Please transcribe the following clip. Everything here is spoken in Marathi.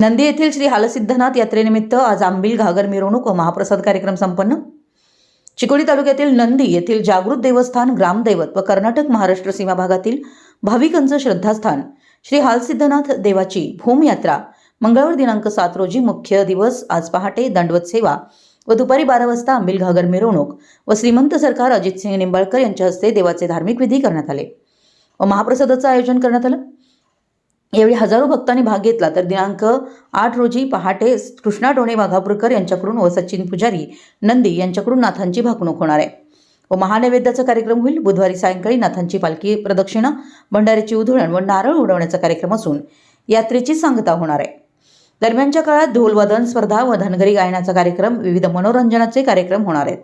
नंदी येथील श्री हालसिद्धनाथ यात्रेनिमित्त आज आंबील घागर मिरवणूक व महाप्रसाद कार्यक्रम संपन्न. चिकोडी तालुक्यातील नंदी येथील जागृत देवस्थान ग्रामदैवत व कर्नाटक महाराष्ट्र सीमा भागातील भाविकांचं श्रद्धास्थान श्री हालसिद्धनाथ देवाची भूमयात्रा मंगळवार दिनांक सात रोजी मुख्य दिवस. आज पहाटे दंडवत सेवा व दुपारी बारा वाजता आंबील घागर मिरवणूक व श्रीमंत सरकार अजितसिंह निंबाळकर यांच्या हस्ते देवाचे धार्मिक विधी करण्यात आले व महाप्रसादाचं आयोजन करण्यात आलं. यावेळी हजारो भक्तांनी भाग घेतला. तर दिनांक आठ रोजी पहाटे कृष्णा डोणे वाघापूरकर यांच्याकडून व सचिन पुजारी नंदी यांच्याकडून नाथांची भाकणूक होणार आहे. व महानैवेद्याचा कार्यक्रम होईल. बुधवारी सायंकाळी नाथांची पालखी प्रदक्षिणा भंडाऱ्याची उधळण व नारळ उडवण्याचा कार्यक्रम असून यात्रेची सांगता होणार आहे. दरम्यानच्या काळात ढोलवादन स्पर्धा व धनगरी गायनाचा कार्यक्रम विविध मनोरंजनाचे कार्यक्रम होणार आहेत.